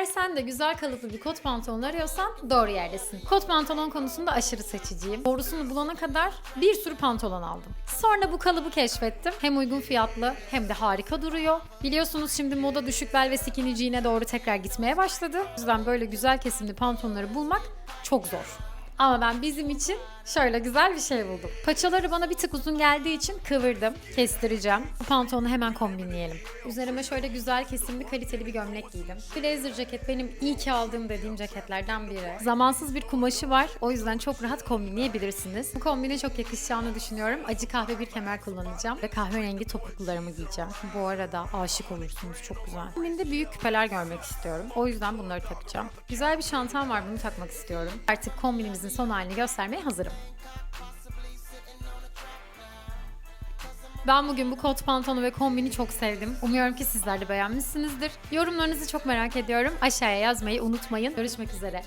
Eğer sen de güzel kalıplı bir kot pantolon arıyorsan doğru yerdesin. Kot pantolon konusunda aşırı seçiciyim. Doğrusunu bulana kadar bir sürü pantolon aldım. Sonra bu kalıbı keşfettim. Hem uygun fiyatlı hem de harika duruyor. Biliyorsunuz şimdi moda düşük bel ve skinny jean'e doğru tekrar gitmeye başladı. O yüzden böyle güzel kesimli pantolonları bulmak çok zor. Ama ben bizim için şöyle güzel bir şey buldum. Paçaları bana bir tık uzun geldiği için kıvırdım. Kestireceğim. Bu pantolonu hemen kombinleyelim. Üzerime şöyle güzel kesimli kaliteli bir gömlek giydim. Blazer ceket benim iyi ki aldığım dediğim ceketlerden biri. Zamansız bir kumaşı var. O yüzden çok rahat kombinleyebilirsiniz. Bu kombine çok yakışacağını düşünüyorum. Acı kahve bir kemer kullanacağım. Ve kahverengi topuklularımı giyeceğim. Bu arada aşık olursunuz. Çok güzel. Kombinde büyük küpeler görmek istiyorum. O yüzden bunları takacağım. Güzel bir çantam var. Bunu takmak istiyorum. Artık kombinimizin son halini göstermeye hazırım. Ben bugün bu kot pantolonu ve kombini çok sevdim. Umuyorum ki sizler de beğenmişsinizdir. Yorumlarınızı çok merak ediyorum. Aşağıya yazmayı unutmayın. Görüşmek üzere.